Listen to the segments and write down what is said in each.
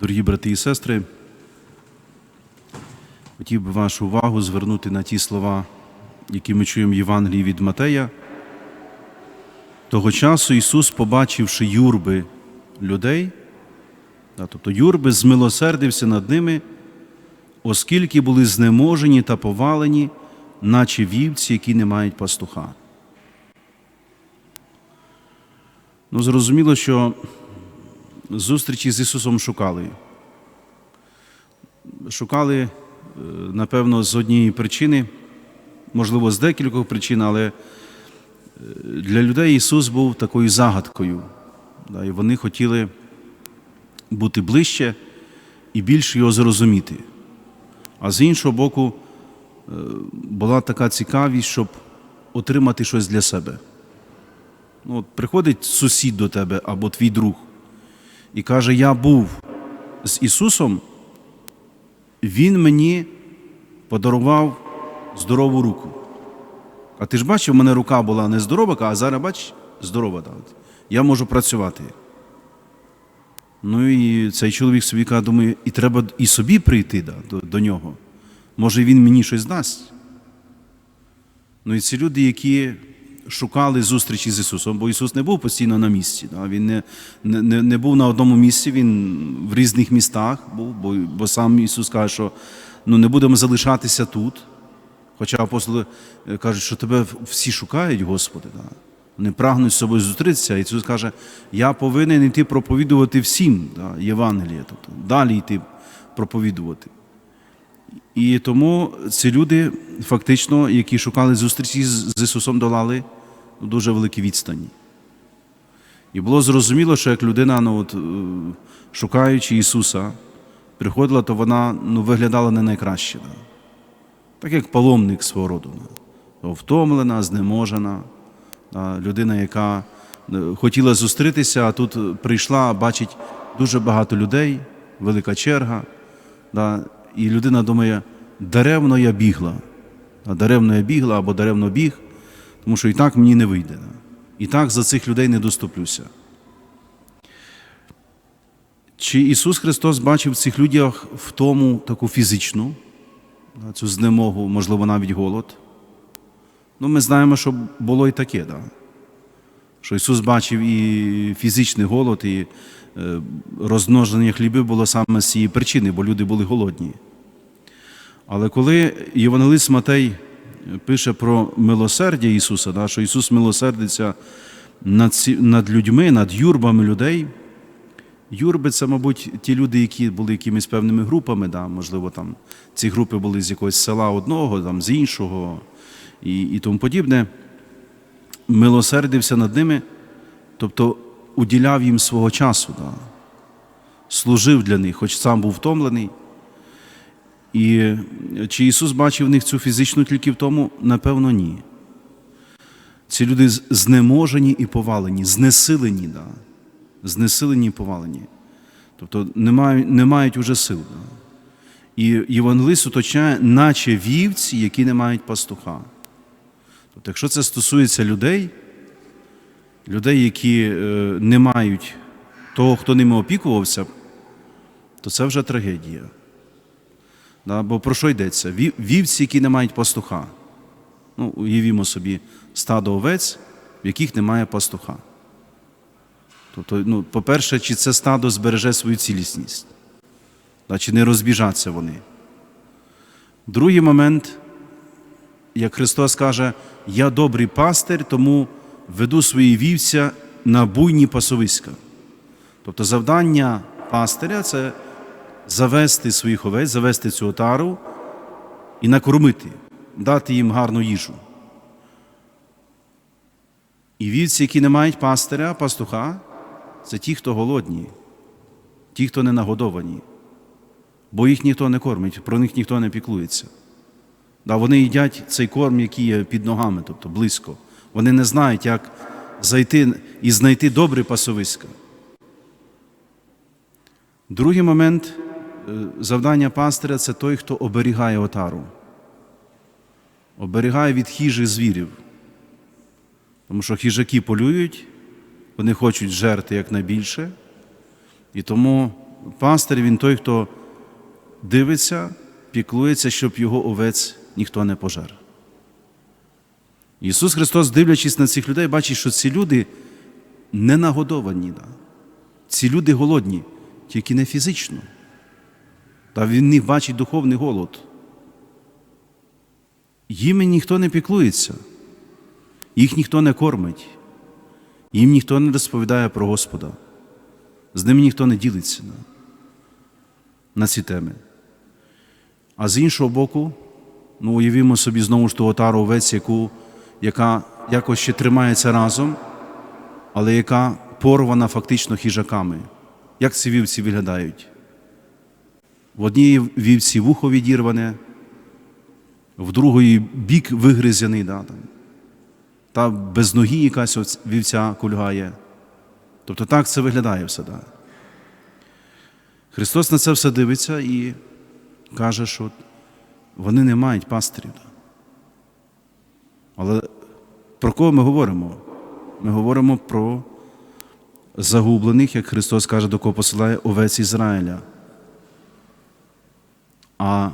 Дорогі брати і сестри, хотів би вашу увагу звернути на ті слова, які ми чуємо в Євангелії від Матея. Того часу Ісус, побачивши юрби людей, тобто юрби, змилосердився над ними, оскільки були знеможені та повалені, наче вівці, які не мають пастуха. Ну, зрозуміло, що зустрічі з Ісусом шукали. Шукали, е, напевно, з однієї причини, можливо, з декількох причин, але е, для людей Ісус був такою загадкою. І вони хотіли бути ближче і більше його зрозуміти. А з іншого боку, е, була така цікавість, щоб отримати щось для себе. Ну, от приходить сусід до тебе або твій друг і каже: Я був з Ісусом, Він мені подарував здорову руку. А ти ж бачив, у мене рука була не здорова, а зараз бач, здорова. Я можу працювати. Ну і цей чоловік собі каже, думає, і треба і собі прийти да, до, до нього. Може, він мені щось дасть. Ну і ці люди, які шукали зустрічі з Ісусом, бо Ісус не був постійно на місці. Да? Він не, не, не- був на одному місці, Він в різних містах був, бо, бо сам Ісус каже, що ну, не будемо залишатися тут. Хоча апостоли е, кажуть, що тебе всі шукають, Господи. Да? Вони прагнуть з собою зустрітися. Ісус каже, я повинен йти проповідувати всім да, Євангеліє, тобто далі йти проповідувати. І тому ці люди, фактично, які шукали зустрічі з Ісусом, долали дуже великі відстані. І було зрозуміло, що як людина, ну, от, е, шукаючи Ісуса, приходила, то вона ну, виглядала не найкраще. Да? Так як паломник свого роду. Да? Втомлена, знеможена, да? людина, яка е, хотіла зустрітися, а тут прийшла, бачить дуже багато людей, велика черга. Да? І людина думає, даремно я бігла. А даремно я бігла або даремно біг, тому що і так мені не вийде. І так за цих людей не доступлюся. Чи Ісус Христос бачив в цих людях в тому таку фізичну, цю знемогу, можливо, навіть голод? Ну, ми знаємо, що було і таке, да? що Ісус бачив і фізичний голод, і розмноження хлібів було саме з цієї причини, бо люди були голодні. Але коли Євангелист Матей пише про милосердя Ісуса, да, що Ісус милосердиться над, над людьми, над юрбами людей, юрби це, мабуть, ті люди, які були якимись певними групами, да, можливо, там ці групи були з якогось села одного, там, з іншого і, і тому подібне милосердився над ними, тобто уділяв їм свого часу, да, служив для них, хоч сам був втомлений. І чи Ісус бачив в них цю фізичну тільки в тому? Напевно, ні. Ці люди знеможені і повалені, знесилені, да, знесилені і повалені. Тобто не мають, не мають уже сил. Да. І Євангелист уточняє, наче вівці, які не мають пастуха. Тобто, якщо це стосується людей, людей, які е, не мають того, хто ними опікувався, то це вже трагедія. Бо про що йдеться? Вівці, які не мають пастуха. Ну, уявімо собі стадо овець, в яких немає пастуха. Тобто, ну, по-перше, чи це стадо збереже свою цілісність, чи не розбіжаться вони. Другий момент, як Христос каже, я добрий пастир, тому веду свої вівця на буйні пасовиська. Тобто завдання пастиря це завести своїх овець, завести цю отару і накормити, дати їм гарну їжу. І вівці, які не мають пастиря, пастуха, це ті, хто голодні, ті, хто не нагодовані, бо їх ніхто не кормить, про них ніхто не піклується. Да, вони їдять цей корм, який є під ногами, тобто близько. Вони не знають, як зайти і знайти добре пасовиська. Другий момент е, завдання пастиря це той, хто оберігає отару, оберігає від хижих звірів. Тому що хижаки полюють, вони хочуть жерти якнайбільше, і тому пастир він той, хто дивиться, піклується, щоб його овець ніхто не пожер. Ісус Христос, дивлячись на цих людей, бачить, що ці люди не нагодовані. Ці люди голодні, тільки не фізично. Та Він них бачить духовний голод. Їм ніхто не піклується, їх ніхто не кормить, їм ніхто не розповідає про Господа, з ними ніхто не ділиться на, на ці теми. А з іншого боку, ну, уявімо собі знову ж ту отару овець, яку, яка якось ще тримається разом, але яка порвана фактично хижаками. Як ці вівці виглядають? В одній вівці вухо відірване, в другої бік вигризяний, да, там. та без ноги якась вівця кульгає. Тобто так це виглядає все. Да. Христос на це все дивиться і каже, що вони не мають пастирів. Але про кого ми говоримо? Ми говоримо про загублених, як Христос каже, до кого посилає овець Ізраїля. А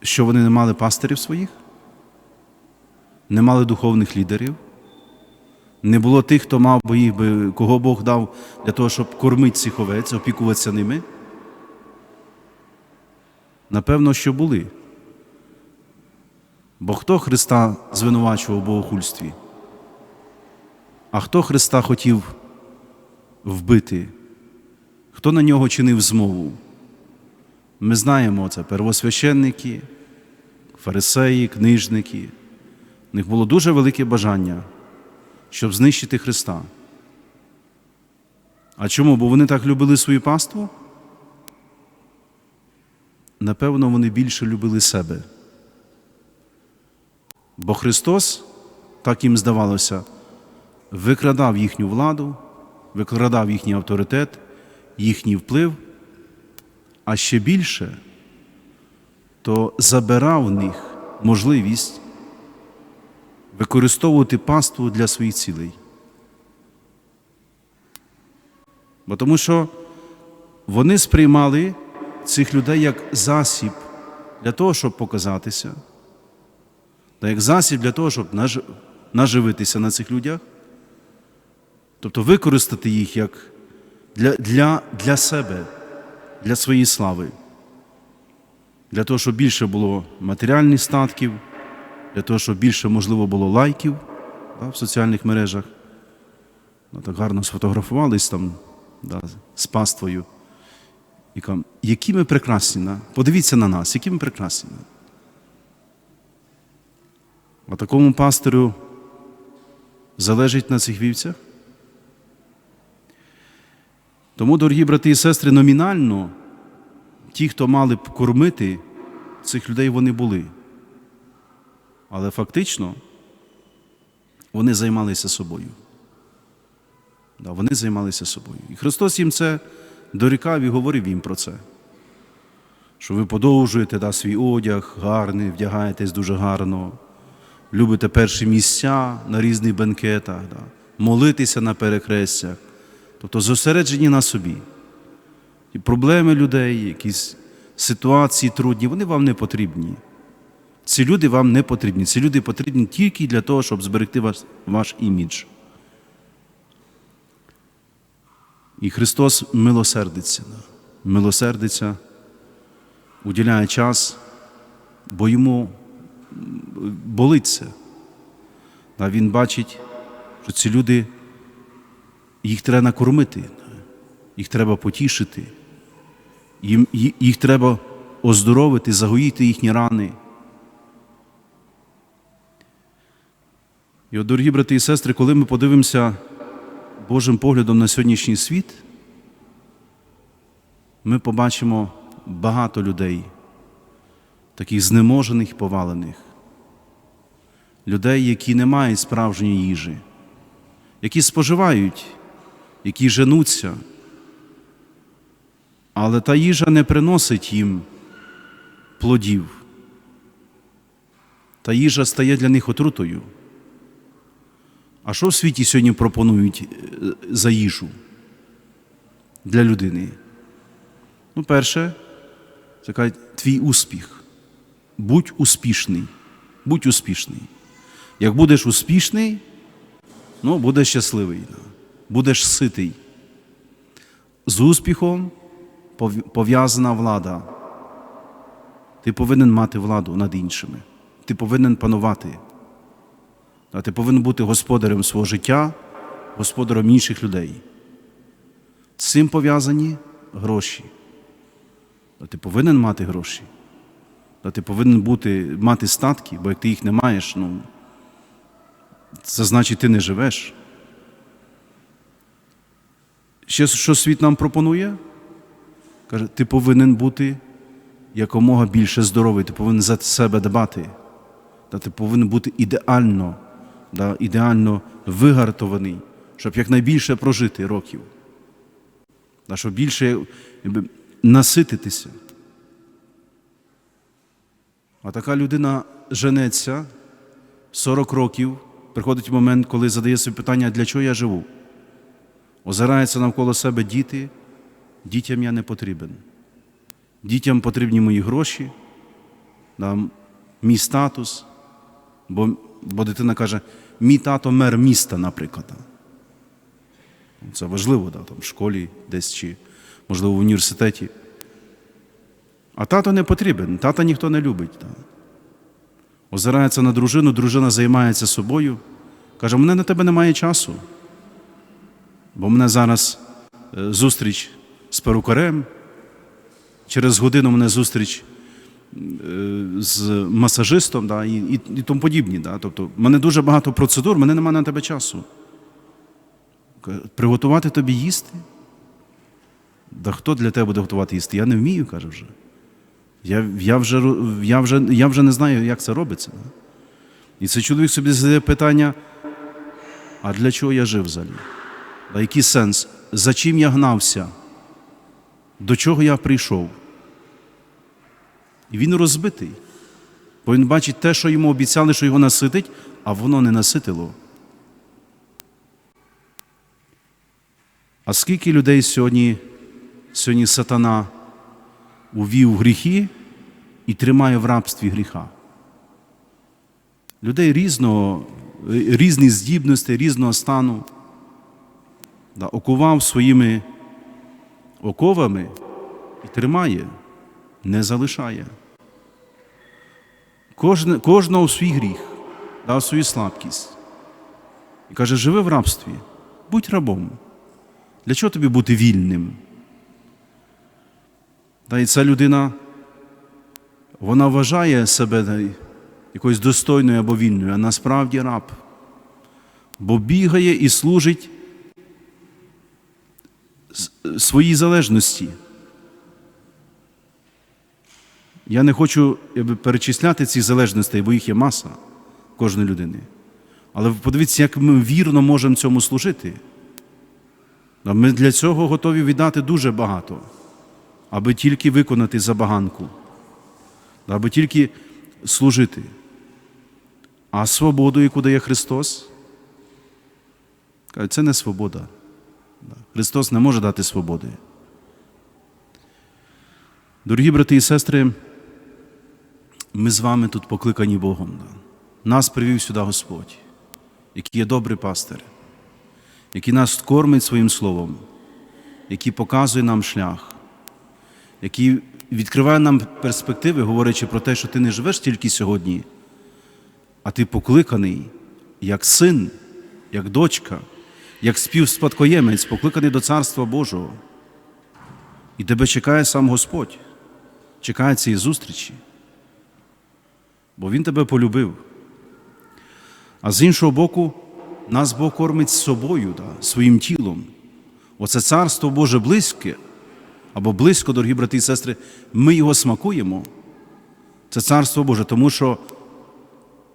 що вони не мали пастирів своїх? Не мали духовних лідерів? Не було тих, хто мав би їх кого Бог дав для того, щоб кормити цих овець, опікуватися ними? Напевно, що були. Бо хто Христа звинувачував у богохульстві? А хто Христа хотів вбити? Хто на нього чинив змову? Ми знаємо це первосвященники, фарисеї, книжники. У них було дуже велике бажання, щоб знищити Христа. А чому? Бо вони так любили свою паству? Напевно, вони більше любили себе. Бо Христос, так їм здавалося, викрадав їхню владу, викрадав їхній авторитет, їхній вплив, а ще більше, то забирав в них можливість використовувати паству для своїх цілей. Бо тому що вони сприймали цих людей як засіб для того, щоб показатися, та як засіб для того, щоб наживитися на цих людях, тобто використати їх як для, для, для себе, для своєї слави, для того, щоб більше було матеріальних статків, для того, щоб більше, можливо, було лайків да, в соціальних мережах. Ну, так гарно сфотографувались там да, з паствою. Які ми прекрасні, да? подивіться на нас, які ми прекрасні. Да? А такому пастирю залежить на цих вівцях. Тому, дорогі брати і сестри, номінально ті, хто мали б кормити цих людей, вони були. Але фактично вони займалися собою. Да, Вони займалися собою. І Христос їм це дорікав і говорив їм про це. Що ви подовжуєте да, свій одяг, гарний, вдягаєтесь дуже гарно, любите перші місця на різних бенкетах, да, молитися на перехрестях, тобто зосереджені на собі. І проблеми людей, якісь ситуації трудні, вони вам не потрібні. Ці люди вам не потрібні. Ці люди потрібні тільки для того, щоб зберегти ваш, ваш імідж. І Христос милосердиться, милосердиться, уділяє час, бо йому болить це. Да, Він бачить, що ці люди, їх треба накормити, їх треба потішити, їм, їх треба оздоровити, загоїти їхні рани. І от, дорогі брати і сестри, коли ми подивимося Божим поглядом на сьогоднішній світ, ми побачимо багато людей, таких знеможених повалених, людей, які не мають справжньої їжі, які споживають, які женуться, але та їжа не приносить їм плодів. Та їжа стає для них отрутою. А що в світі сьогодні пропонують е, за їжу для людини? Ну, перше, це кажуть, твій успіх. Будь успішний. Будь успішний. Як будеш успішний, ну, будеш щасливий, будеш ситий. З успіхом пов'язана влада. Ти повинен мати владу над іншими. Ти повинен панувати. Ти повинен бути господарем свого життя, господарем інших людей. З цим пов'язані гроші. Ти повинен мати гроші. А ти повинен бути, мати статки, бо як ти їх не маєш, ну, це значить, ти не живеш. Ще що світ нам пропонує? Каже, ти повинен бути якомога більше здоровий, ти повинен за себе дбати. Та ти повинен бути ідеально, да, ідеально вигартований, щоб якнайбільше прожити років. Да, щоб більше якби, насититися. А така людина женеться 40 років, приходить момент, коли задає собі питання, для чого я живу? Озирається навколо себе діти, дітям я не потрібен. Дітям потрібні мої гроші, мій статус, бо, бо дитина каже, мій тато мер міста, наприклад. Це важливо, да, там, в школі десь чи, можливо, в університеті. А тато не потрібен, тата ніхто не любить. Озирається на дружину, дружина займається собою. Каже, мене на тебе немає часу. Бо в мене зараз е, зустріч з перукарем, через годину мене зустріч е, з масажистом да, і, і, і тому подібні. Да. Тобто, в мене дуже багато процедур, мене немає на тебе часу. Приготувати тобі їсти? Да хто для тебе буде готувати їсти? Я не вмію, каже вже. Я, я, вже, я, вже, я вже не знаю, як це робиться. І цей чоловік собі задає питання: а для чого я жив взагалі? Да, який сенс? За чим я гнався? До чого я прийшов? І він розбитий. Бо він бачить те, що йому обіцяли, що його наситить, а воно не наситило. А скільки людей сьогодні, сьогодні сатана увів гріхи і тримає в рабстві гріха? Людей різного, різних здібностей, різного стану, да, окував своїми оковами і тримає, не залишає. Кожне, кожного у свій гріх, дав свою слабкість. І каже, живи в рабстві, будь рабом. Для чого тобі бути вільним? Та і ця людина, вона вважає себе якоюсь достойною або вільною, а насправді раб. Бо бігає і служить своїй залежності. Я не хочу якби, перечисляти ці залежності, бо їх є маса кожної людини. Але подивіться, як ми вірно можемо цьому служити. Ми для цього готові віддати дуже багато, аби тільки виконати забаганку, аби тільки служити. А свободу, яку дає Христос, це не свобода. Христос не може дати свободи. Дорогі брати і сестри, ми з вами тут покликані Богом. Нас привів сюди Господь, який є добрий пастир, який нас кормить своїм словом, який показує нам шлях, який відкриває нам перспективи, говорячи про те, що ти не живеш тільки сьогодні, а ти покликаний як син, як дочка, як співспадкоємець, покликаний до Царства Божого. І тебе чекає сам Господь, чекає цієї зустрічі, бо Він тебе полюбив. А з іншого боку, нас Бог кормить собою, да, своїм тілом. Оце царство Боже близьке, або близько, дорогі брати і сестри, ми його смакуємо. Це царство Боже, тому що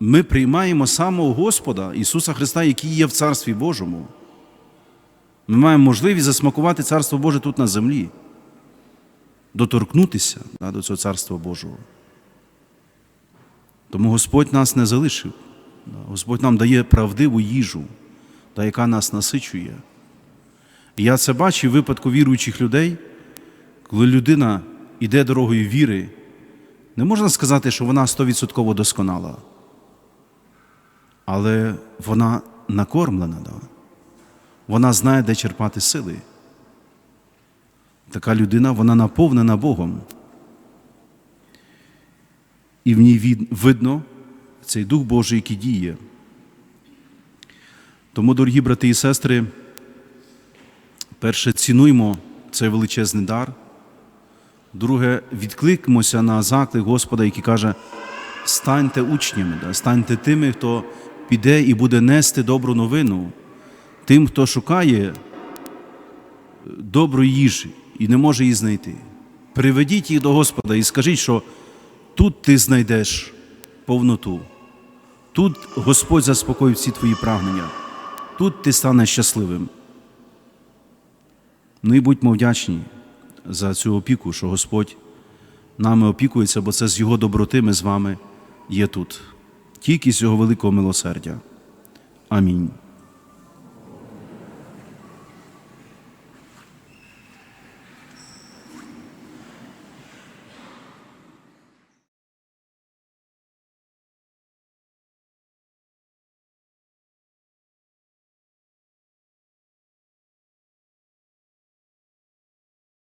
ми приймаємо самого Господа Ісуса Христа, який є в Царстві Божому. Ми маємо можливість засмакувати Царство Боже тут на землі, доторкнутися да, до цього Царства Божого. Тому Господь нас не залишив. Господь нам дає правдиву їжу, та яка нас насичує. І я це бачив в випадку віруючих людей, Коли людина йде дорогою віри, не можна сказати, що вона стовідсотково досконала, але вона накормлена, да? вона знає, де черпати сили. Така людина, вона наповнена Богом. І в ній видно цей Дух Божий, який діє. Тому, дорогі брати і сестри, перше, цінуймо цей величезний дар. Друге, відкликнемося на заклик Господа, який каже: станьте учнями, станьте тими, хто піде і буде нести добру новину, тим, хто шукає е, доброї їжі і не може її знайти. Приведіть їх до Господа і скажіть, що тут ти знайдеш повноту. Тут Господь заспокоїть всі твої прагнення. Тут ти станеш щасливим. Ну і будьмо вдячні за цю опіку, що Господь нами опікується, бо це з Його доброти ми з вами є тут, тільки з Його великого милосердя. Амінь.